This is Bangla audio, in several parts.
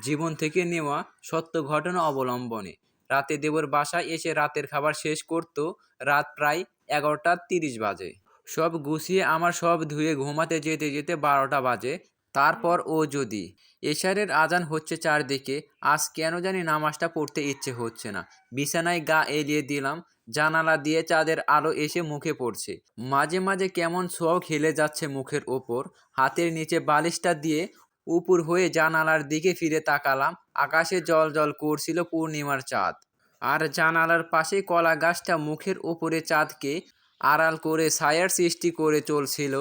জীবন থেকে নেওয়া সত্য ঘটনা অবলম্বনে। রাতে দেবর বাসায় এসে রাতের খাবার শেষ করত, রাত প্রায় এগারোটা তিরিশ বাজে। সব গুছিয়ে আমার সব ধুয়ে ঘুমাতে যেতে যেতে বারোটা বাজে। তারপর ও যদি, এশারের আজান হচ্ছে চারদিকে, আজ কেন জানি নামাজটা পড়তে ইচ্ছে হচ্ছে না। বিছানায় গা এলিয়ে দিলাম, জানালা দিয়ে চাঁদের আলো এসে মুখে পড়ছে। মাঝে মাঝে কেমন ছোঁয়াও খেলে যাচ্ছে মুখের ওপর। হাতের নিচে বালিশটা দিয়ে উপর হয়ে জানালার দিকে ফিরে তাকালাম। আকাশে জল জল করছিল পূর্ণিমার চাঁদ। আর জানালার পাশে কলা গাছটা মুখের ওপরে চাঁদকে আড়াল করে ছায়ার সৃষ্টি করে চলছিল।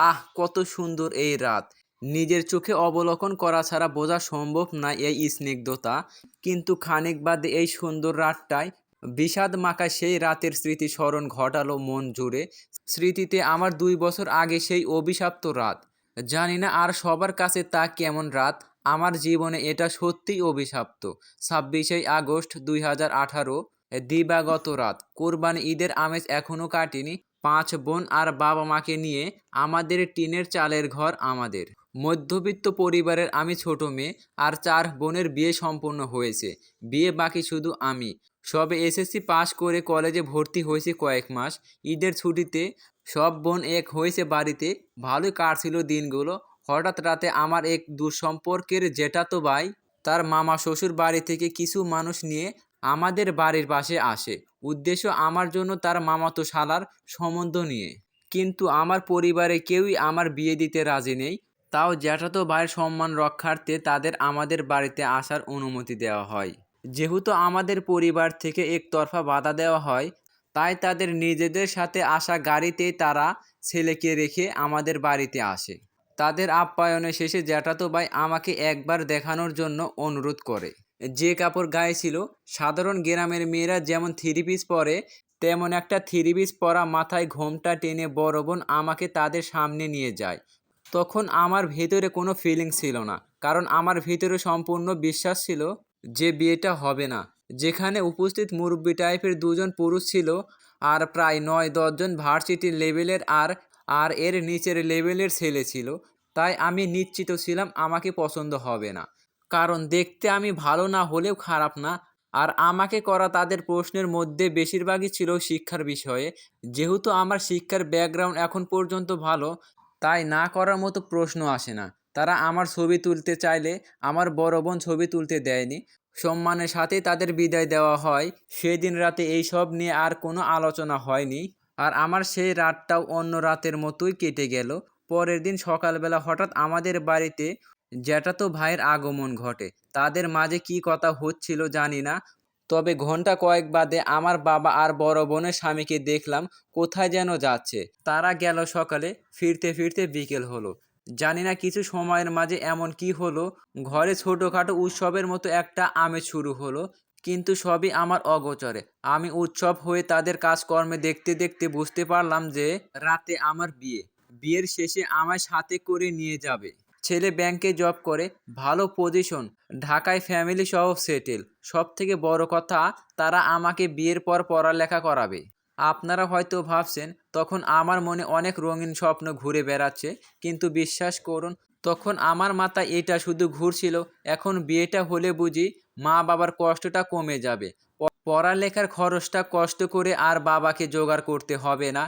আহ, কত সুন্দর এই রাত! নিজের চোখে অবলোকন করা ছাড়া বোঝা সম্ভব না এই স্নিগ্ধতা। কিন্তু খানিক বাদে এই সুন্দর রাতটায় বিষাদ মাখা সেই রাতের স্মৃতি স্মরণ ঘটালো মন জুড়ে। স্মৃতিতে আমার দুই বছর আগে সেই অভিশাপ্ত রাত। জানি না আর সবার কাছে তা কেমন রাত। আমার জীবনে এটা সত্যিই অভিশপ্ত। ছাব্বিশে আগস্ট দুই হাজার আঠারো, দিবাগত রাত। কোরবানি ঈদের আমেজ এখনও কাটেনি। পাঁচ বোন আর বাবা মাকে নিয়ে আমাদের টিনের চালের ঘর আমাদের। মধ্যবিত্ত পরিবারের আমি ছোট মেয়ে আর চার বোনের বিয়ে সম্পন্ন হয়েছে। বিয়ে বাকি শুধু আমি। সবে এসএসসি পাশ করে কলেজে ভর্তি হয়েছি কয়েক মাস। ঈদের ছুটিতে সব বোন এক হয়েছে বাড়িতে, ভালোই কাটছিল দিনগুলো। হঠাৎ রাতে আমার এক দুঃসম্পর্কের জেঠাতো ভাই তার মামা শ্বশুর বাড়ি থেকে কিছু মানুষ নিয়ে আমাদের বাড়ির পাশে আসে। উদ্দেশ্য আমার জন্য তার মামাতো শালার সম্বন্ধ নিয়ে। কিন্তু আমার পরিবারে কেউই আমার বিয়ে দিতে রাজি নেই। তাও জ্যাঠাতো ভাইয়ের সম্মান রক্ষার্থে তাদের আমাদের বাড়িতে আসার অনুমতি দেওয়া হয়। যেহেতু আমাদের পরিবার থেকে একতরফা বাধা দেওয়া হয় তাই তাদের নিজেদের সাথে আসা গাড়িতেই তারা ছেলেকে রেখে আমাদের বাড়িতে আসে। তাদের আপ্যায়নের শেষে জ্যাঠাতো ভাই আমাকে একবার দেখানোর জন্য অনুরোধ করে। যে কাপড় গায়ে ছিল, সাধারণ গ্রামের মেয়েরা যেমন থ্রি পিস পরে, তেমন একটা থ্রি পিস পরা মাথায় ঘোমটা টেনে বড় বোন আমাকে তাদের সামনে নিয়ে যায়। তখন আমার ভেতরে কোনো ফিলিং ছিল না, কারণ আমার ভিতরে সম্পূর্ণ বিশ্বাস ছিল যে বিয়েটা হবে না। যেখানে উপস্থিত মুরব্বী টাইপের দুজন পুরুষ ছিল আর প্রায় নয় দশজন ভার্সিটির লেভেলের আর আর এর নিচের লেভেলের ছেলে ছিল। তাই আমি নিশ্চিত ছিলাম আমাকে পছন্দ হবে না। কারণ দেখতে আমি ভালো না হলেও খারাপ না। আর আমাকে করা তাদের প্রশ্নের মধ্যে বেশিরভাগই ছিল শিক্ষার বিষয়ে। যেহেতু আমার শিক্ষার ব্যাকগ্রাউন্ড এখন পর্যন্ত ভালো, তাই না করার মতো প্রশ্ন আসে না। তারা আমার ছবি তুলতে চাইলে আমার বড় বোন ছবি তুলতে দেয়নি। সম্মানের সাথে তাদের বিদায় দেওয়া হয়। সেদিন রাতে এই সব নিয়ে আর কোনো আলোচনা হয়নি। আর আমার সেই রাতটাও অন্য রাতের মতোই কেটে গেল। পরের দিন সকালবেলা হঠাৎ আমাদের বাড়িতে জ্যাঠাতো ভাইয়ের আগমন ঘটে। তাদের মাঝে কি কথা হচ্ছিল জানি না। তবে ঘণ্টা কয়েক বাদে আমার বাবা আর বড় বোনের স্বামীকে দেখলাম কোথায় যেন যাচ্ছে। তারা গেল সকালে, ফিরতে ফিরতে বিকেল হলো। জানি না কিছু সময়ের মাঝে এমন কি হলো। ঘরে ছোটোখাটো উৎসবের মতো একটা আমেজ শুরু হলো, কিন্তু সবই আমার অগোচরে। আমি উৎসব হয়ে তাদের কাজকর্মে দেখতে দেখতে বুঝতে পারলাম যে, রাতে আমার বিয়ে। বিয়ের শেষে আমায় সাথে করে নিয়ে যাবে। ছেলে ব্যাংকে জব করে, ভালো পজিশন, ঢাকায় ফ্যামিলি সহ সেটেল। সব থেকে বড় কথা, তারা আমাকে বিয়ের পর পড়ালেখা করাবে। আপনারা হয়তো ভাবছেন তখন আমার মনে অনেক রঙিন স্বপ্ন ঘুরে বেড়াচ্ছে। কিন্তু বিশ্বাস করুন, তখন আমার মাথায় এটা শুধু ঘুরছিল, এখন বিয়েটা হলে বুঝি মা বাবার কষ্টটা কমে যাবে। পড়ালেখার খরচটা কষ্ট করে আর বাবাকে জোগাড় করতে হবে না।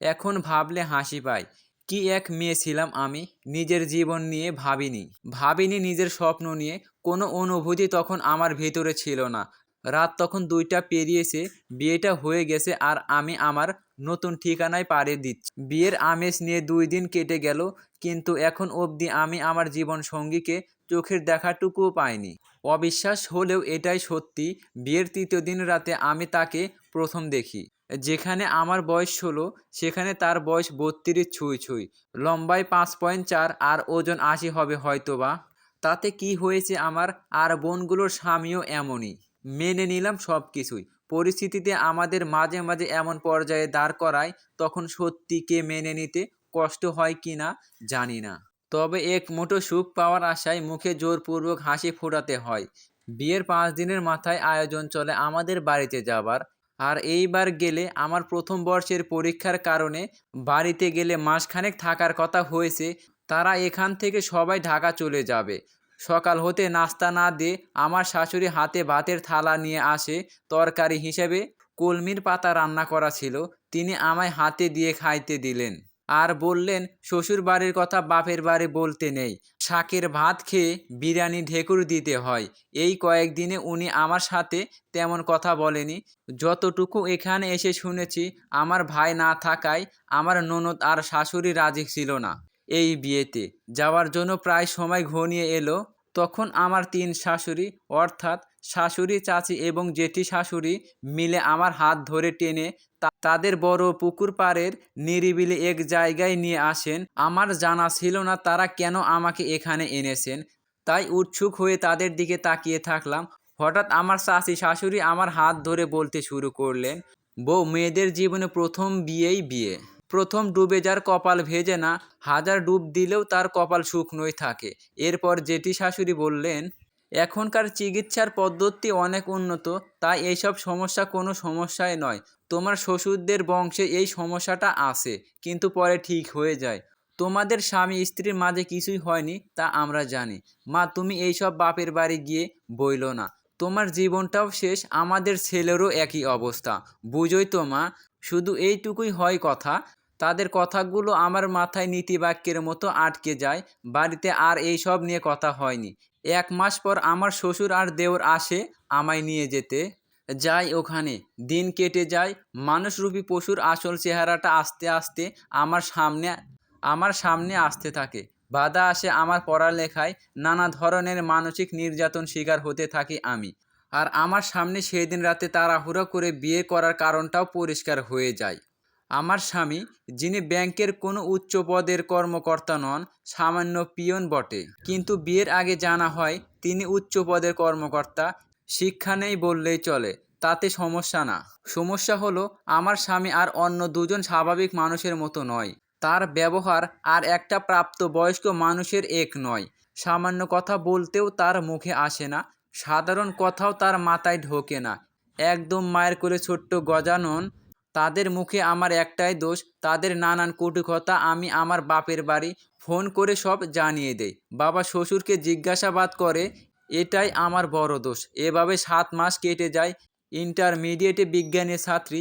এখন ভাবলে হাসি পায় কি এক মেয়ে ছিলাম আমি, নিজের জীবন নিয়ে ভাবিনি। ভাবিনি নিজের স্বপ্ন নিয়ে, কোনো অনুভূতি তখন আমার ভিতরে ছিল না। রাত তখন দুইটা পেরিয়েছে, বিয়েটা হয়ে গেছে আর আমি আমার নতুন ঠিকানায় পাড়ি দিচ্ছি। বিয়ের আমেজ নিয়ে দুই দিন কেটে গেল, কিন্তু এখন অবধি আমি আমার জীবন সঙ্গীকে চোখের দেখাটুকুও পাইনি। অবিশ্বাস হলেও এটাই সত্যি, বিয়ের তৃতীয় দিন রাতে আমি তাকে প্রথম দেখি। যেখানে আমার বয়স ষোলো, সেখানে তার বয়স বত্রিশ ছুঁই ছুঁই। লম্বায় পাঁচ পয়েন্ট চার আর ওজন আশি হবে হয়তোবা। তাতে কি হয়েছে আমার আর বোনগুলোর স্বামীও এমনই। মেনে নিলাম সব কিছুই পরিস্থিতিতে আমাদের মাঝে মাঝে এমন পর্যায়ে দাঁড় করায় তখন সত্যিকে মেনে নিতে কষ্ট হয় কি না জানি না। তবে এক মুঠো সুখ পাওয়ার আশায় মুখে জোরপূর্বক হাসি ফোটাতে হয়। বিয়ের পাঁচ দিনের মাথায় আয়োজন চলে আমাদের বাড়িতে যাবার। আর এইবার গেলে আমার প্রথম বর্ষের পরীক্ষার কারণে বাড়িতে গেলে মাসখানেক থাকার কথা হয়েছে, তারা এখান থেকে সবাই ঢাকা চলে যাবে। সকাল হতে নাস্তা না দিয়ে আমার শাশুড়ি হাতে ভাতের থালা নিয়ে আসে, তরকারি হিসেবে কলমির পাতা রান্না করা ছিল, তিনি আমায় হাতে দিয়ে খাইতে দিলেন। আর বললেন, শ্বশুর বাড়ির কথা বাপের বাড়ি বলতে নেই। শাকের ভাত খেয়ে বিরিয়ানি ঢেকুর দিতে হয়। এই কয়েকদিনে উনি আমার সাথে তেমন কথা বলেনি। যতটুকু এখানে এসে শুনেছি, আমার ভাই না থাকায় আমার ননদ আর শাশুড়ি রাজি ছিল না। এই বিয়েতে যাওয়ার জন্য প্রায় সময় ঘনিয়ে এলো তখন আমার তিন শাশুড়ি, অর্থাৎ শাশুড়ি, চাচি এবং জেঠি শাশুড়ি মিলে আমার হাত ধরে টেনে তাদের বড় পুকুর পাড়ের নিরিবিলি এক জায়গায় নিয়ে আসেন। আমার জানা ছিল না তারা কেন আমাকে এখানে এনেছেন। তাই উৎসুক হয়ে তাদের দিকে তাকিয়ে থাকলাম। হঠাৎ আমার চাচি শাশুড়ি আমার হাত ধরে বলতে শুরু করলেন, বউ, মেয়েদের জীবনে প্রথম বিয়েই বিয়ে। প্রথম ডুবে যার কপাল ভেজে না, হাজার ডুব দিলেও তার কপাল শুকনোই থাকে। এরপর জেঠি শাশুড়ি বললেন, এখনকার চিকিৎসার পদ্ধতি অনেক উন্নত, তাই এইসব সমস্যা কোনো সমস্যাই নয়। তোমার শ্বশুরদের বংশে এই সমস্যাটা আছে, কিন্তু পরে ঠিক হয়ে যায়। তোমাদের স্বামী স্ত্রীর মাঝে কিছুই হয়নি, তা আমরা জানি। মা, তুমি এইসব বাপের বাড়ি গিয়ে বইলো না। তোমার জীবনটাও শেষ, আমাদের ছেলেরও একই অবস্থা। বুঝোই তো মা, শুধু এইটুকুই হয় কথা। তাদের কথাগুলো আমার মাথায় নীতিবাক্যের মতো আটকে যায়, বাড়িতে আর এই সব নিয়ে কথা হয়নি। এক মাস পর আমার শ্বশুর আর দেওর আসে আমায় নিয়ে যেতে। যাই ওখানে, দিন কেটে যায়, মানুষরূপী পশুর আসল চেহারাটা আস্তে আস্তে আমার সামনে আমার সামনে আসতে থাকে। বাধা আসে আমার পড়ালেখায়, নানা ধরনের মানসিক নির্যাতন শিকার হতে থাকি আমি। আর আমার সামনে সেদিন রাতে তাড়াহুড়ো করে বিয়ে করার কারণটাও পরিষ্কার হয়ে যায়। আমার স্বামী, যিনি ব্যাংকের কোনো উচ্চ পদের কর্মকর্তা নন, সামান্য পিয়ন বটে। কিন্তু বিয়ের আগে জানা হয়, তিনি উচ্চ পদের কর্মকর্তা, শিক্ষা নেই বললেই চলে, তাতে সমস্যা না। সমস্যা হলো, আমার স্বামী আর অন্য দুজন স্বাভাবিক মানুষের মতো নয়। তার ব্যবহার আর একটা প্রাপ্ত বয়স্ক মানুষের এক নয়। সামান্য কথা বলতেও তার মুখে আসে না, সাধারণ কথাও তার মাথায় ঢোকে না। একদম মায়ের করে ছোট্ট গজানন তাদের মুখে আমার একটাই দোষ, তাদের নানান কটু কথা আমি আমার বাপের বাড়ি ফোন করে সব জানিয়ে দেই। বাবা শ্বশুরকে জিজ্ঞাসাবাদ করে, এটাই আমার বড় দোষ। এভাবে সাত মাস কেটে যায়। ইন্টারমিডিয়েটে বিজ্ঞানের ছাত্রী,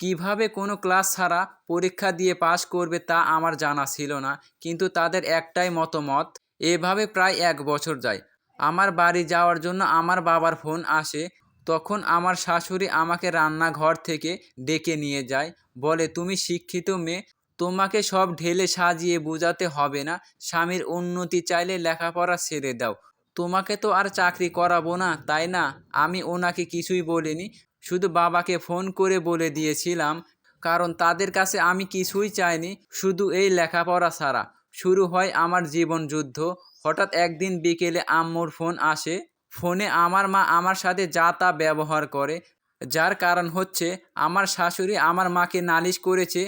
কীভাবে কোনো ক্লাস ছাড়া পরীক্ষা দিয়ে পাশ করবে তা আমার জানা ছিল না, কিন্তু তাদের একটাই মতামত, এভাবে প্রায় এক বছর যায়। আমার বাড়ি যাওয়ার জন্য আমার বাবার ফোন আসে তখন আমার শাশুড়ি আমাকে রান্নাঘর থেকে ডেকে নিয়ে যায়। বলে, তুমি শিক্ষিত মেয়ে, তোমাকে সব ঢেলে সাজিয়ে বোঝাতে হবে না। স্বামীর উন্নতি চাইলে লেখাপড়া ছেড়ে দাও। তোমাকে তো আর চাকরি করাবো না, তাই না? আমি ওনাকে কিছুই বলিনি। শুধু বাবাকে ফোন করে বলে দিয়েছিলাম, কারণ তাদের কাছে আমি কিছুই চাইনি, শুধু এই লেখাপড়া ছাড়া। শুরু হয় আমার জীবন যুদ্ধ। হঠাৎ একদিন বিকেলে আম্মুর ফোন আসে। ফোনে আমার মা আমার সাথে যা তা ব্যবহার করে। যার কারণ হচ্ছে, আমার শাশুড়ি আমার মাকে নালিশ করেছে,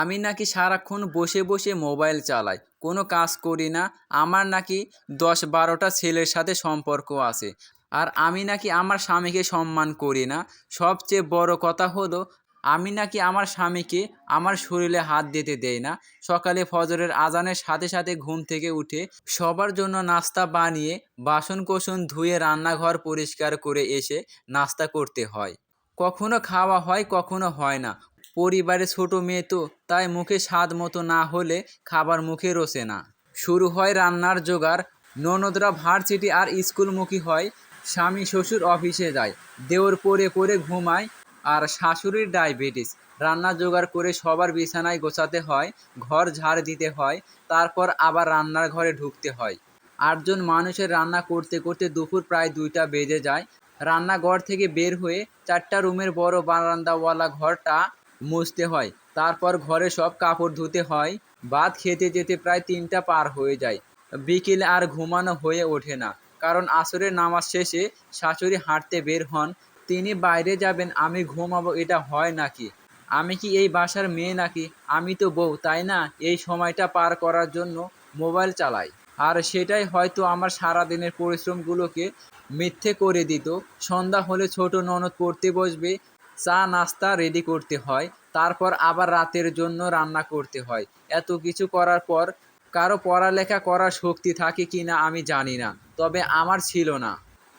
আমি নাকি সারাক্ষণ বসে বসে মোবাইল চালাই, কোনো কাজ করি না, আমার নাকি দশ বারোটা ছেলের সাথে সম্পর্ক আছে, আর আমি নাকি আমার স্বামীকে সম্মান করি না। সবচেয়ে বড় কথা হলো আমি নাকি আমার স্বামীকে আমার শরীরে হাত দিতে দেই না। সকালে ফজরের আজানের সাথে সাথে ঘুম থেকে উঠে সবার জন্য নাস্তা বানিয়ে বাসন কোসন ধুয়ে রান্নাঘর পরিষ্কার করে এসে নাস্তা করতে হয়। কখনো খাওয়া হয়, কখনো হয় না। পরিবারে ছোট মেয়ে তো, তাই মুখে স্বাদ মতো না হলে খাবার মুখে রোসে না। শুরু হয় রান্নার জোগাড়। ননদরা ভার্সিটি আর স্কুলমুখী হয়। স্বামী শ্বশুর অফিসে যায়। দেওর পরে পরে ঘুমায়। আর শাশুড়ির ডায়াবেটিস। রান্না জোগাড় করে সবার বিছানায় গোছাতে হয়, ঘর ঝাড় দিতে হয়, তারপর আবার রান্নার ঘরে ঢুকতে হয়। আটজন মানুষের রান্না করতে করতে দুপুর প্রায় দুইটা বেজে যায়। রান্নাঘর থেকে বের হয়ে চারটা রুমের বড় বারান্দাওয়ালা ঘরটা মুছতে হয়। তারপর ঘরে সব কাপড় ধুতে হয়। ভাত খেতে যেতে প্রায় তিনটা পার হয়ে যায়। বিকেলে আর ঘুমানো হয়ে ওঠে না। কারণ আসরের নামাজ শেষে শাশুড়ি হাঁটতে বের হন। তিনি বাইরে যাবেন, আমি ঘুমাবো, এটা হয় নাকি? আমি কি এই বাসার মেয়ে নাকি? আমি তো বউ, তাই না? এই সময়টা পার করার জন্য মোবাইল চালাই। আর সেটাই হয়তো আমার সারাদিনের পরিশ্রমগুলোকে মিথ্যে করে দিত। সন্ধ্যা হলে ছোট ননদ পড়তে বসবে, চা, নাস্তা রেডি করতে হয়, তারপর আবার রাতের জন্য রান্না করতে হয়। এত কিছু করার পর কারও পড়ালেখা করার শক্তি থাকে কি না আমি জানি না, তবে আমার ছিল না।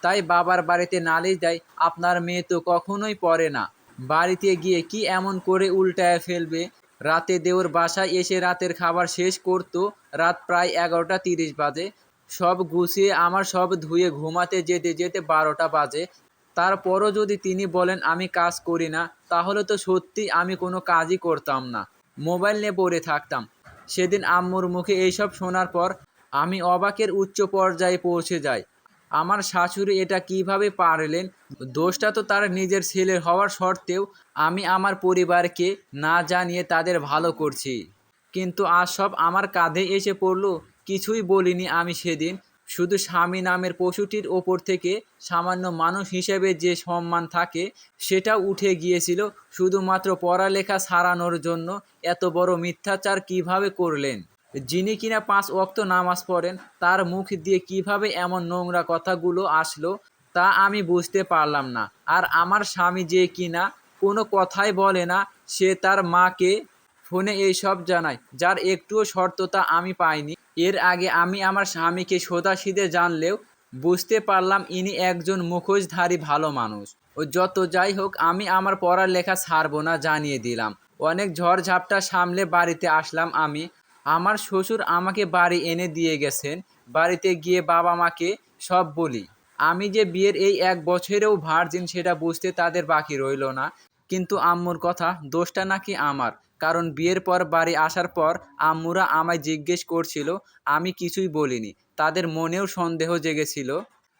তাই বাবার বাড়িতে নালিশ দেয়, আপনার মেয়ে তো কখনোই পড়ে না। বাড়িতে গিয়ে কি এমন করে উল্টায় ফেলবে? রাতে দেওর বাসায় এসে রাতের খাবার শেষ করতো, রাত প্রায় এগারোটা তিরিশ বাজে। সব গুছিয়ে আমার সব ধুয়ে ঘুমাতে যেতে যেতে বারোটা বাজে। তারপরও যদি তিনি বলেন, আমি কাজ করি না, তাহলে তো সত্যি আমি কোনো কাজই করতাম না। মোবাইল নিয়ে পড়ে থাকতাম। সেদিন আম্মুর মুখে এইসব শোনার পর আমি অবাকের উচ্চ পর্যায়ে পৌঁছে যাই। আমার শাশুড়ি এটা কীভাবে পারলেন? দোষটা তো তার নিজের ছেলের হওয়ার সত্ত্বেও আমি আমার পরিবারকে না জানিয়ে তাদের ভালো করছি। কিন্তু আজ সব আমার কাঁধে এসে পড়ল, কিছুই বলিনি আমি সেদিন। শুধু স্বামী নামের পশুটির ওপর থেকে সামান্য মানুষ হিসেবে যে সম্মান থাকে, সেটা উঠে গিয়েছিল শুধুমাত্র পড়ালেখা সারানোর জন্য। এত বড় মিথ্যাচার কীভাবে করলেন? যিনি কিনা পাঁচ ওয়াক্ত নামাজ পড়েন, তার মুখ দিয়ে কীভাবে এমন নোংরা কথাগুলো আসলো, তা আমি বুঝতে পারলাম না। আর আমার স্বামী যে কিনা কোনো কথাই বলে না, সে তার মাকে ফোনে এইসব জানায়, যার একটুও শর্ততা আমি পাইনি। এর আগে আমি আমার স্বামীকে সোজাসিধে জানলেও বুঝতে পারলাম ইনি একজন মুখোশধারী ভালো মানুষ। ও যত যাই হোক, আমি আমার পড়ার লেখা ছাড়বো না জানিয়ে দিলাম। অনেক ঝড় ঝাপটা সামলে বাড়িতে আসলাম আমি। আমার শ্বশুর আমাকে বাড়ি এনে দিয়ে গেছেন, বাড়িতে গিয়ে বাবা মাকে সব বলি। আমি যে বিয়ের এই এক বছরেও ভার্জিন সেটা বুঝতে তাদের বাকি রইল না। কিন্তু আম্মুর কথা, দোষটা নাকি আমার। কারণ বিয়ের পর বাড়ি আসার পর আম্মুরা আমায় জিজ্ঞেস করছিল, আমি কিছুই বলিনি। তাদের মনেও সন্দেহ জেগেছিল।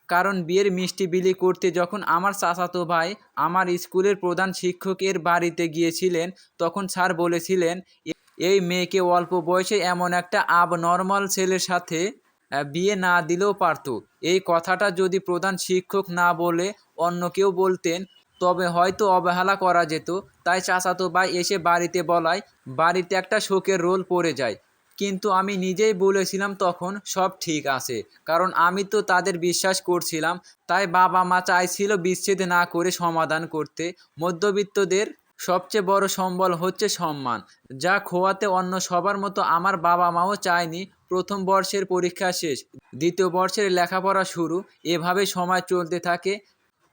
কারণ বিয়ের মিষ্টি বিলি করতে যখন আমার চাচাতো ভাই আমার স্কুলের প্রধান শিক্ষকের বাড়িতে গিয়েছিলেন, তখন স্যার বলেছিলেন "এ- এই মেয়েকে অল্প বয়সে এমন একটা আব নর্মাল ছেলের সাথে বিয়ে না দিলেও পারতো। এই কথাটা যদি প্রধান শিক্ষক না বলে অন্য কেউ বলতেন, তবে হয়তো অবহেলা করা যেত। তাই চাচাতো ভাই এসে বাড়িতে বলায়, বাড়িতে একটা শোকের রোল পড়ে যায়। কিন্তু আমি নিজেই বলেছিলাম তখন সব ঠিক আছে। কারণ আমি তো তাদের বিশ্বাস করছিলাম। তাই বাবা মা চাইছিল বিচ্ছেদ না করে সমাধান করতে। মধ্যবিত্তদের সবচেয়ে বড় সম্বল হচ্ছে সম্মান, যা খোয়াতে অন্য সবার মতো আমার বাবা মাও চায়নি প্রথম বর্ষের পরীক্ষা শেষ। দ্বিতীয় বর্ষের লেখাপড়া শুরু, এভাবে সময় চলতে থাকে।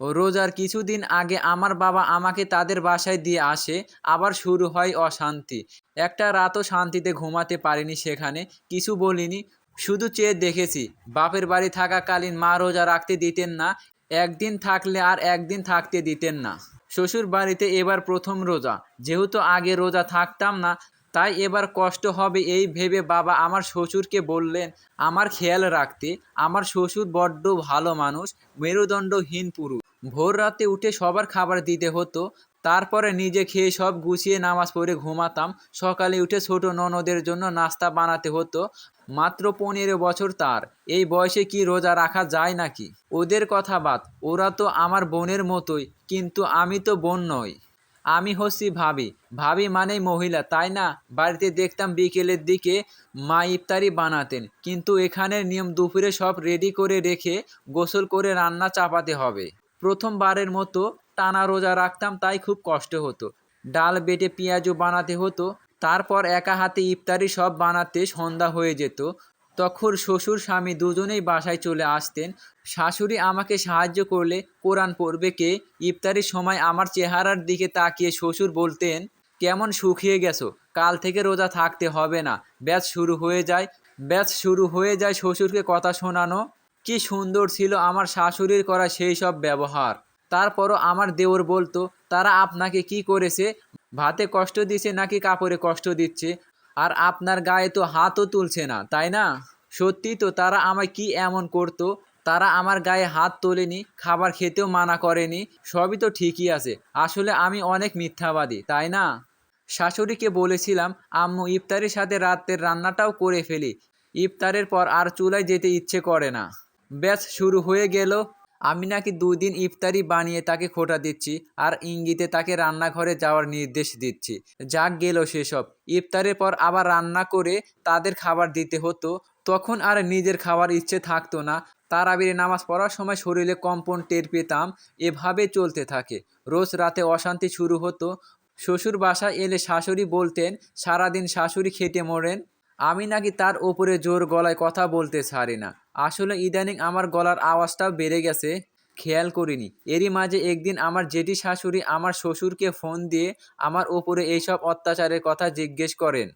রোজার কিছুদিন আগে আমার বাবা আমাকে তাদের বাসায় দিয়ে আসে, আবার শুরু হয় অশান্তি। একটা রাতও শান্তিতে ঘুমাতে পারিনি সেখানে, কিছু বলিনি, শুধু চেয়ে দেখেছি, বাপের বাড়ি থাকাকালীন মা রোজা রাখতে দিতেন না, একদিন থাকলে আর একদিন থাকতে দিতেন না। শ্বশুর বাড়িতে এবার প্রথম রোজা। যেহেতু আগে রোজা থাকতাম না, তাই এবার কষ্ট হবে এই ভেবে বাবা আমার শ্বশুরকে বললেন, আমার খেয়াল রাখতে, আমার শ্বশুর বড্ড ভালো মানুষ, মেরুদণ্ডহীন পুরুষ। ভোর রাতে উঠে সবার খাবার দিতে হতো তারপরে নিজে খেয়ে সব গুছিয়ে নামাজ পড়ে ঘুমাতাম। সকালে উঠে ছোট ননদের জন্য নাস্তা বানাতে হতো। মাত্র পনেরো বছর তার। এই বয়সে কি রোজা রাখা যায় নাকি? ওদের কথা বাদ, ওরা তো আমার বোনের মতোই, কিন্তু আমি তো বোন নই। আমি হচ্ছি ভাবি। ভাবি মানেই মহিলা, তাই না? বাড়িতে দেখতাম বিকেলের দিকে মা ইফতারি বানাতেন, কিন্তু এখানের নিয়ম দুপুরে সব রেডি করে রেখে গোসল করে রান্না চাপাতে হবে। প্রথমবারের মতো টানা রোজা রাখতাম, তাই খুব কষ্ট হতো। ডাল বেটে পেঁয়াজও বানাতে হতো। তারপর একা হাতে ইফতারি সব বানাতে সন্ধ্যা হয়ে যেত। তখন শ্বশুর, স্বামী দুজনেই বাসায় চলে আসতেন। শাশুড়ি আমাকে সাহায্য করলে কোরআন পড়বে কে? ইফতারির সময় আমার চেহারার দিকে তাকিয়ে শ্বশুর বলতেন, কেমন শুকিয়ে গেছো? কাল থেকে রোজা থাকতে হবে না। ব্যাচ শুরু হয়ে যায়। ব্যাচ শুরু হয়ে যায় শ্বশুরকে কথা শোনানো। কি সুন্দর ছিল আমার শাশুড়ির করা সেই সব ব্যবহার। তারপরও আমার দেওর বলতো, তারা আপনাকে কি করেছে? ভাতে কষ্ট দিচ্ছে নাকি কাপড়ে কষ্ট দিচ্ছে? আর আপনার গায়ে তো হাতও তুলছে না, তাই না? সত্যি তো, তারা আমায় কি এমন করতো? তারা আমার গায়ে হাত তোলেনি, খাবার খেতেও মানা করেনি, সবই তো ঠিকই আছে। আসলে আমি অনেক মিথ্যাবাদী, তাই না? শাশুড়িকে বলেছিলাম, আম্মু ইফতারের সাথে রাতের রান্নাটাও করে ফেলি। ইফতারের পর আর চুলায় যেতে ইচ্ছে করে না। ব্যাস, শুরু হয়ে গেল আমি নাকি দুই দিন ইফতারি বানিয়ে তাকে খোটা দিচ্ছি আর ইঙ্গিতে তাকে রান্নাঘরে যাওয়ার নির্দেশ দিচ্ছি। যাক গেল সেসব। ইফতারের পর আবার রান্না করে তাদের খাবার দিতে হতো। তখন আর নিজের খাওয়ার ইচ্ছে থাকতো না। তারাবিরে নামাজ পড়ার সময় শরীরে কম্পন টের পেতাম। এভাবে চলতে থাকে। রোজ রাতে অশান্তি শুরু হতো। শ্বশুর বাসায় এলে শাশুড়ি বলতেন, সারাদিন শাশুড়ি খেটে মরেন। আমি নাকি তার ওপরে জোর গলায় কথা বলতে ছাড়ি না। আসলে ইদানিং আমার গলার আওয়াজটাও বেড়ে গেছে। খেয়াল করিনি। এরই মাঝে একদিন আমার জেঠি শাশুড়ি আমার শ্বশুরকে ফোন দিয়ে আমার ওপরে এইসব অত্যাচারের কথা জিজ্ঞেস করেন।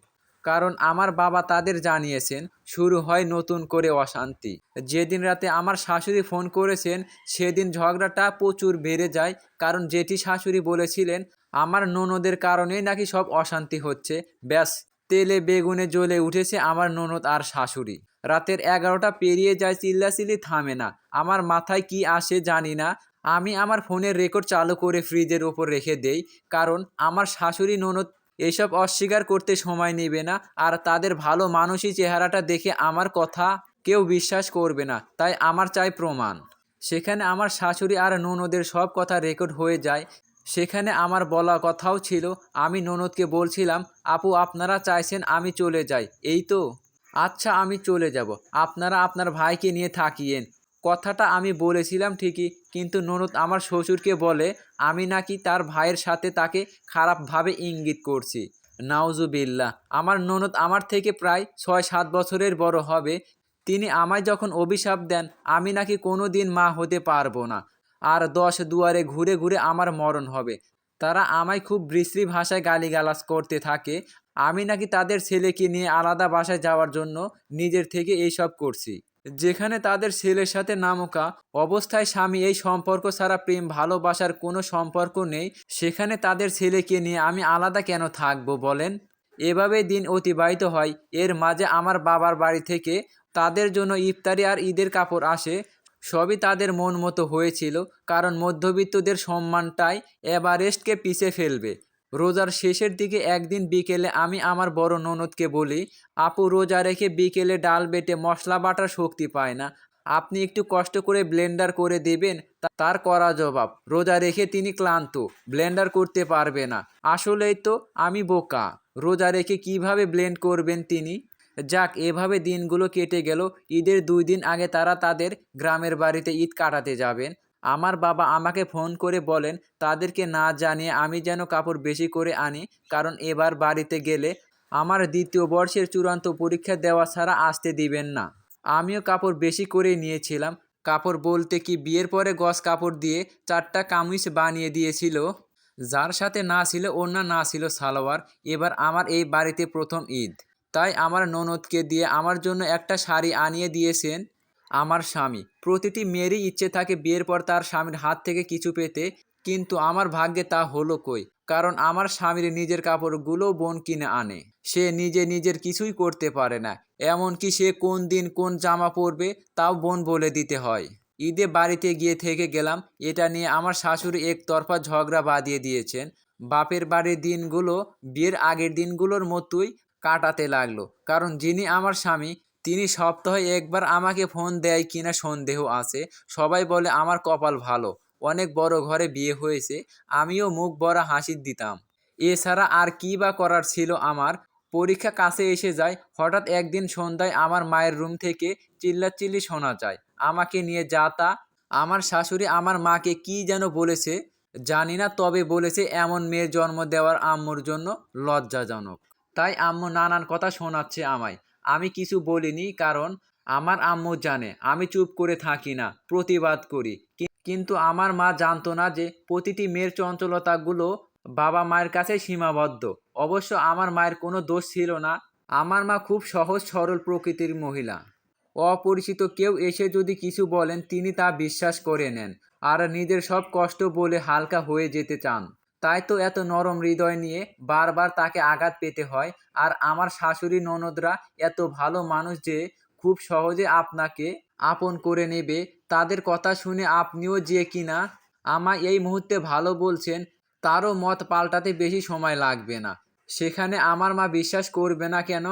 কারণ আমার বাবা তাদের জানিয়েছেন, শুরু হয় নতুন করে অশান্তি। যেদিন রাতে আমার শাশুড়ি ফোন করেছেন, সেদিন ঝগড়াটা প্রচুর বেড়ে যায়। কারণ জেঠি শাশুড়ি বলেছিলেন, আমার ননদের কারণেই নাকি সব অশান্তি হচ্ছে। ব্যাস তেলে, বেগুনে জ্বলে উঠেছে আমার ননদ আর শাশুড়ি। রাতের এগারোটা পেরিয়ে যায়, চিল্লাচিল্লি থামে না। আমার মাথায় কি আসে জানি না। আমি আমার ফোনের রেকর্ড চালু করে ফ্রিজের ওপর রেখে দেই, কারণ আমার শাশুড়ি, ননদ এসব অস্বীকার করতে সময় নেবে না আর তাদের ভালো মানুষই চেহারাটা দেখে আমার কথা কেউ বিশ্বাস করবে না, তাই আমার চাই প্রমাণ। সেখানে আমার শাশুড়ি আর ননদের সব কথা রেকর্ড হয়ে যায় সেখানে আমার বলা কথাও ছিল, আমি ননদকে বলছিলাম, আপু, আপনারা চাইছেন আমি চলে যাই। এই তো। আচ্ছা আমি চলে যাব। আপনারা আপনার ভাইকে নিয়ে থাকিয়েন। কথাটা আমি বলেছিলাম ঠিকই, কিন্তু ননদ আমার শ্বশুরকে বলে, আমি নাকি তার ভাইয়ের সাথে তাকে খারাপভাবে ইঙ্গিত করছি। নাউজুবিল্লা আমার ননদ আমার থেকে প্রায় ছয় সাত বছরের বড় হবে। তিনি আমায় যখন অভিশাপ দেন, আমি নাকি কোনো দিন মা হতে পারব না। আর দশ দুয়ারে ঘুরে ঘুরে আমার মরণ হবে। তারা আমায় খুব বিশ্রী ভাষায় গালিগালাজ করতে থাকে। আমি নাকি তাদের ছেলেকে নিয়ে আলাদা বাসায় যাওয়ার জন্য নিজের থেকে এইসব করছি। যেখানে তাদের ছেলের সাথে নামকা অবস্থায় স্বামী এই সম্পর্ক ছাড়া প্রেম, ভালোবাসার কোনো সম্পর্ক নেই। সেখানে তাদের ছেলেকে নিয়ে আমি আলাদা কেন থাকব বলেন? এভাবে দিন অতিবাহিত হয়। এর মাঝে আমার বাবার বাড়ি থেকে তাদের জন্য ইফতারি আর ঈদের কাপড় আসে। সবই তাদের মন মতো হয়েছিল, কারণ মধ্যবিত্তদের সম্মানটাই এভারেস্টকে পিছে ফেলবে। রোজার শেষের দিকে একদিন বিকেলে আমি আমার বড় ননদকে বলি, আপু, রোজা রেখে বিকেলে ডাল বেটে মশলা বাটার শক্তি পায় না। আপনি একটু কষ্ট করে ব্লেন্ডার করে দেবেন, তার করা জবাব। রোজা রেখে তিনি ক্লান্ত, ব্লেন্ডার করতে পারবে না। আসলেই তো আমি বোকা। রোজা রেখে কীভাবে ব্লেন্ড করবেন তিনি? যাক, এভাবে দিনগুলো কেটে গেল। ঈদের দুই দিন আগে তারা তাদের গ্রামের বাড়িতে ঈদ কাটাতে যাবেন। আমার বাবা আমাকে ফোন করে বলেন, তাদেরকে না জানিয়ে আমি যেন কাপড় বেশি করে আনি, কারণ এবার বাড়িতে গেলে আমার দ্বিতীয় বর্ষের চূড়ান্ত পরীক্ষা দেওয়া ছাড়া আসতে দিবেন না। আমিও কাপড় বেশি করে নিয়েছিলাম। কাপড় বলতে কি বিয়ের পরে গস কাপড় দিয়ে চারটা কামিজ বানিয়ে দিয়েছিল? যার সাথে না ছিল ওড়না, না ছিল সালোয়ার। এবার আমার এই বাড়িতে প্রথম ঈদ। তাই আমার ননদকে দিয়ে আমার জন্য একটা শাড়ি আনিয়ে দিয়েছেন আমার স্বামী। প্রতিটি মেয়েরই ইচ্ছে থাকে বিয়ের পর তার স্বামীর হাত থেকে কিছু পেতে, কিন্তু আমার ভাগ্যে তা হলো কই? কারণ আমার স্বামীর নিজের কাপড়গুলো বোন কিনে আনে। সে নিজে নিজের কিছুই করতে পারে না। এমনকি সে কোন দিন কোন জামা পরবে তাও বোন বলে দিতে হয়। ঈদে বাড়িতে গিয়ে থেকে গেলাম। এটা নিয়ে আমার শাশুড়ি একতরফা ঝগড়া বাঁধিয়ে দিয়েছেন। বাপের বাড়ির দিনগুলো বিয়ের আগের দিনগুলোর মতোই কাটাতে লাগল। কারণ যিনি আমার স্বামী, তিনি সপ্তাহে একবার আমাকে ফোন দেয় কিনা সন্দেহ আছে। সবাই বলে, আমার কপাল ভালো। অনেক বড় ঘরে বিয়ে হয়েছে। আমিও মুখ বড়া হাসি দিতাম। এছাড়া আর কী বা করার ছিল আমার? পরীক্ষা কাছে এসে যায়। হঠাৎ একদিন সন্ধ্যায় আমার মায়ের রুম থেকে চিল্লাচিল্লি শোনা যায়। আমাকে নিয়ে যা তা। আমার শাশুড়ি আমার মাকে কি যেন বলেছে? জানি না, তবে বলেছে, এমন মেয়ের জন্ম দেওয়ার আম্মুর জন্য লজ্জাজনক। তাই আম্মু নানান কথা শোনাচ্ছে আমায়। আমি কিছু বলিনি কারণ আমার আম্মু জানে, আমি চুপ করে থাকি না, প্রতিবাদ করি। কিন্তু আমার মা জানতো না যে প্রতিটি মেয়ের চঞ্চলতাগুলো বাবা মায়ের কাছে সীমাবদ্ধ। অবশ্য আমার মায়ের কোনো দোষ ছিল না। আমার মা খুব সহজ সরল প্রকৃতির মহিলা। অপরিচিত কেউ এসে যদি কিছু বলেন, তিনি তা বিশ্বাস করে নেন, আর নিজের সব কষ্ট বলে হালকা হয়ে যেতে চান। তাই তো এত নরম হৃদয় নিয়ে বারবার তাকে আঘাত পেতে হয়। আর আমার শাশুড়ি ননদরা এত ভালো মানুষ যে খুব সহজে আপনাকে আপন করে নেবে। তাদের কথা শুনে আপনিও যে কিনা আমায় এই মুহূর্তে ভালো বলছেন, তারও মত পাল্টাতে বেশি সময় লাগবে না। সেখানে আমার মা বিশ্বাস করবে না কেন?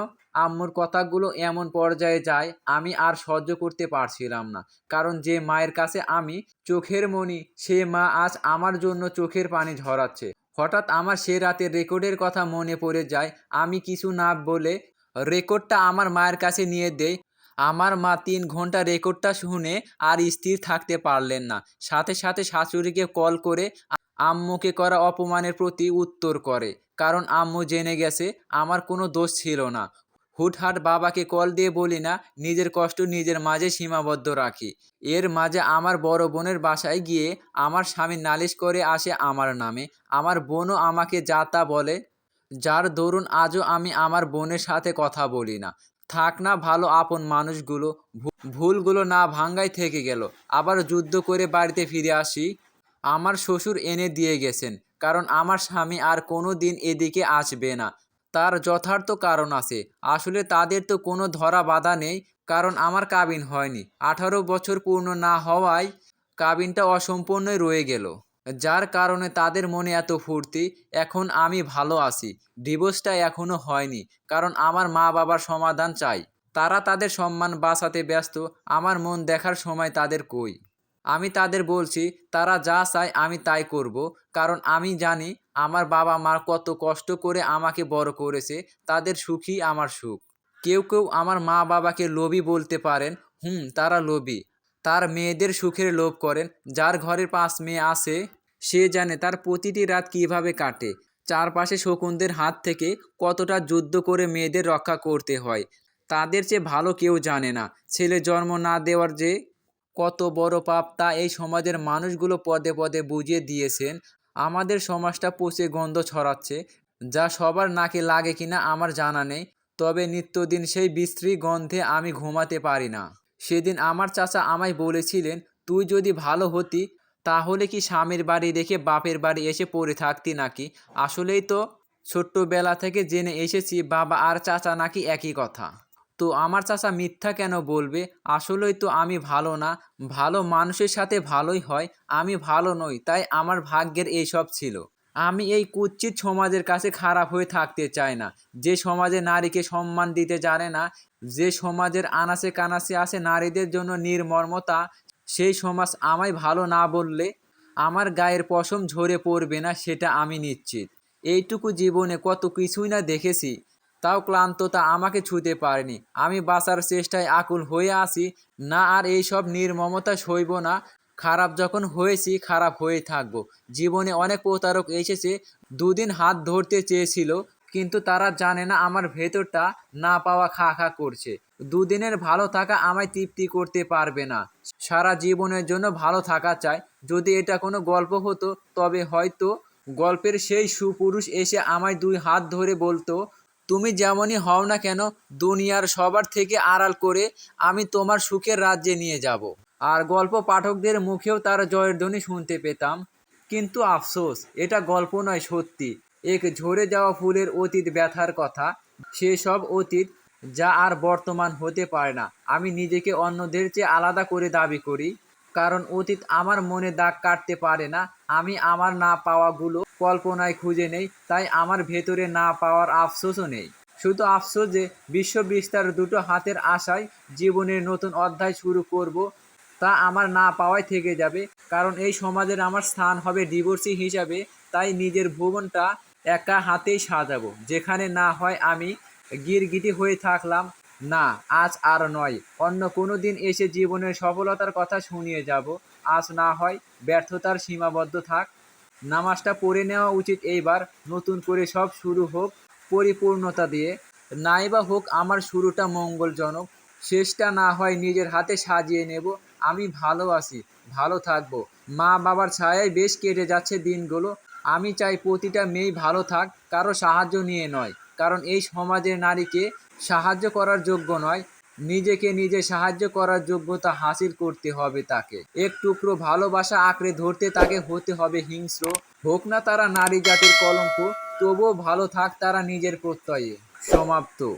আম্মুর কথাগুলো এমন পর্যায়ে যায়, আমি আর সহ্য করতে পারছিলাম না। কারণ যে মায়ের কাছে আমি চোখের মণি, সে মা আজ আমার জন্য চোখের পানি ঝরাচ্ছে। হঠাৎ আমার সে রাতের রেকর্ডের কথা মনে পড়ে যায়, আমি কিছু না বলে রেকর্ডটা আমার মায়ের কাছে নিয়ে দেই। আমার মা তিন ঘণ্টা রেকর্ডটা শুনে আর স্থির থাকতে পারলেন না। সাথে সাথে শাশুড়িকে কল করে আম্মুকে করা অপমানের প্রতি উত্তর করে। কারণ আম্মু জেনে গেছে, আমার কোনো দোষ ছিল না। হুটহাট বাবাকে কল দিয়ে বলি না, নিজের কষ্ট নিজের মাঝে সীমাবদ্ধ রাখি। এর মাঝে আমার বড় বোনের বাসায় গিয়ে আমার স্বামী নালিশ করে আসে আমার নামে। আমার বোনও আমাকে যা তা বলে, যার দরুন আজও আমি আমার বোনের সাথে কথা বলি না। থাক না ভালো আপন মানুষগুলো ভুলগুলো না ভাঙ্গাই থেকে গেল। আবার যুদ্ধ করে বাড়িতে ফিরে আসি। আমার শ্বশুর এনে দিয়ে গেছেন, কারণ আমার স্বামী আর কোনো দিন এদিকে আসবে না। তার যথার্থ কারণ আছে। আসলে তাদের তো কোনো ধরা বাধা নেই, কারণ আমার কাবিন হয়নি। আঠারো বছর পূর্ণ না হওয়ায় কাবিনটা অসম্পূর্ণই রয়ে গেল। যার কারণে তাদের মনে এত ফুর্তি, এখন আমি ভালো আছি। ডিভোর্সটা এখনও হয়নি, কারণ আমার মা বাবার সমাধান চাই। তারা তাদের সম্মান বাঁচাতে ব্যস্ত, আমার মন দেখার সময় তাদের কই? আমি তাদের বলছি, তারা যা চায় আমি তাই করব। কারণ আমি জানি আমার বাবা মা কত কষ্ট করে আমাকে বড় করেছে, তাদের সুখই আমার সুখ। কেউ কেউ আমার মা বাবাকে লোভী বলতে পারেন, হুম, তারা লোভী। তার মেয়েদের সুখের লোভ করেন। যার ঘরে পাঁচ মেয়ে আছে, সে জানে তার প্রতিটি রাত কীভাবে কাটে। চারপাশে শকুনদের হাত থেকে কতটা যুদ্ধ করে মেয়েদের রক্ষা করতে হয়, তাদের চেয়ে ভালো কেউ জানে না। ছেলে জন্ম না দেওয়ার যে কত বড় পাপ তা এই সমাজের মানুষগুলো পদে পদে বুঝিয়ে দিয়েছেন। আমাদের সমাজটা পচে গন্ধ ছড়াচ্ছে, যা সবার নাকে লাগে কিনা আমার জানা নেই, তবে নিত্যদিন সেই বিশ্রী গন্ধে আমি ঘুমাতে পারি না। সেদিন আমার চাচা আমায় বলেছিলেন, তুই যদি ভালো হতি, তাহলে কি স্বামীর বাড়ি রেখে বাপের বাড়ি এসে পড়ে থাকতি নাকি? আসলেই তো ছোট্টবেলা থেকে জেনে এসেছি, বাবা আর চাচা নাকি একই কথা। তো আমার চাচা মিথ্যা কেন বলবে? আসলেই তো আমি ভালো না। ভালো মানুষের সাথে ভালোই হয়, আমি ভালো নই, তাই আমার ভাগ্যের এইসব ছিল। আমি এই কুচ্ছিত সমাজের কাছে খারাপ হয়ে থাকতে চাই না। যে সমাজে নারীকে সম্মান দিতে জানে না, যে সমাজের আনাচে কানাচে আছে নারীদের জন্য নির্মর্মতা সেই সমাজ আমায় ভালো না বললে আমার গায়ের পশম ঝরে পড়বে না, সেটা আমি নিশ্চিত। এইটুকু জীবনে কত কিছুই না দেখেছি। তাও ক্লান্ততা আমাকে ছুঁতে পারেনি। আমি বাঁচার চেষ্টায় আকুল হয়ে আছি। না, আর এইসব নির্মমতা সইব না। খারাপ যখন হয়েছি, খারাপ হয়ে থাকব। জীবনে অনেক প্রতারক এসেছে, দুদিন হাত ধরতে চেয়েছিল, কিন্তু তারা জানে না আমার ভেতরটা না পাওয়া খা খা করছে। দুদিনের ভালো থাকা আমায় তৃপ্তি করতে পারবে না। সারা জীবনের জন্য ভালো থাকা চাই। যদি এটা কোনো গল্প হতো, তবে হয়তো গল্পের সেই সুপুরুষ এসে আমায় দুই হাত ধরে বলতো তুমি যেমনই হও না কেন, দুনিয়ার সবার থেকে আড়াল করে আমি তোমার সুখের রাজ্যে নিয়ে যাব। আর গল্প পাঠকদের মুখেও তার জয়ের ধ্বনি শুনতে পেতাম। কিন্তু আফসোস, এটা গল্প নয় সত্যি। এক ঝরে যাওয়া ফুলের অতীত ব্যথার কথা সেসব অতীত যা আর বর্তমান হতে পারে না। আমি নিজেকে অন্যদের চেয়ে আলাদা করে দাবি করি। কারণ অতীত আমার মনে দাগ কাটতে পারে না। আমি আমার না পাওয়াগুলো কল্পনায় খুঁজে নেই, তাই আমার ভেতরে না পাওয়ার আফসোসও নেই। শুধু আফসোস যে বিশ্ব বিস্তার দুটো হাতের আশায় জীবনের নতুন অধ্যায় শুরু করব, তা আমার না পাওয়াই থেকে যাবে। কারণ এই সমাজের আমার স্থান হবে ডিভোর্সি হিসাবে, তাই নিজের ভুবনটা একা হাতেই সাজাবো। যেখানে না হয় আমি গিরগিটি হয়ে থাকলাম না, আজ আর নয়। অন্য কোনো দিন এসে জীবনের সফলতার কথা শুনিয়ে যাব। আজ না হয় ব্যর্থতার সীমাবদ্ধ থাক। নামাজটা পড়ে নেওয়া উচিত এইবার। নতুন করে সব শুরু হোক পরিপূর্ণতা দিয়ে। নাইবা হোক আমার শুরুটা মঙ্গলজনক। শেষটা না হয় নিজের হাতে সাজিয়ে নেব। আমি ভালো আছি, ভালো থাকব। মা বাবার ছায়ায় বেশ কেটে যাচ্ছে দিনগুলো। আমি চাই প্রতিটা মেয়েই ভালো থাক, কারও সাহায্য নিয়ে নয়। কারণ এই সমাজের নারীকে সাহায্য করার যোগ্য নয়। নিজেকে নিজে সাহায্য করার যোগ্যতা হাসিল করতে হবে তাকে। এক টুকরো ভালোবাসা আঁকড়ে ধরতে তাকে হতে হবে হিংস্র। হোক না তারা নারী জাতির কলঙ্ক, তবুও ভালো থাক তারা নিজের প্রত্যয়ে। সমাপ্ত।